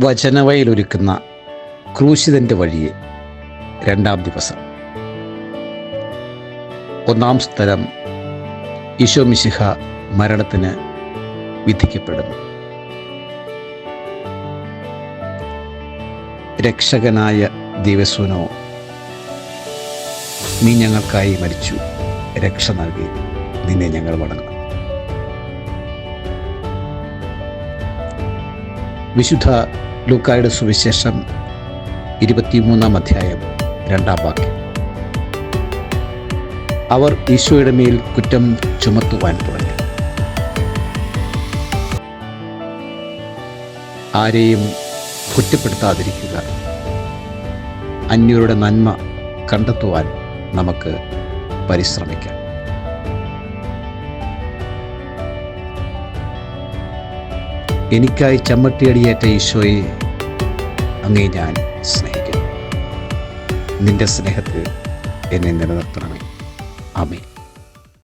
വചനവയിലൊരുക്കുന്ന ക്രൂശിതന്റെ വഴിയെ രണ്ടാം ദിവസം. ഒന്നാം സ്ഥലം ഈശോമിശിഹ മരണത്തിന് വിധിക്കപ്പെടുന്നു. രക്ഷകനായ ദിവസനോ നീ ഞങ്ങൾക്കായി മരിച്ചു. രക്ഷ നൽകി. നിന്നെ ഞങ്ങൾ വണങ്ങും വിശുദ്ധ ലൂക്കായുടെ സുവിശേഷം ഇരുപത്തിമൂന്നാം അധ്യായം രണ്ടാം വാക്യം. അവർ ഈശോയുടെ മേൽ കുറ്റം ചുമത്തുവാൻ തുടങ്ങി. ആരെയും കുറ്റപ്പെടുത്താതിരിക്കുക. അന്യരുടെ നന്മ കണ്ടെത്തുവാൻ നമുക്ക് പരിശ്രമിക്കാം. എനിക്കായി ചമ്മട്ടിയടിയേറ്റ ഈശോയെ അങ്ങേ ഞാൻ സ്നേഹിക്കുന്നു. നിന്റെ സ്നേഹത്തിൽ എന്നെ നിലനിർത്തണമേ. ആമേ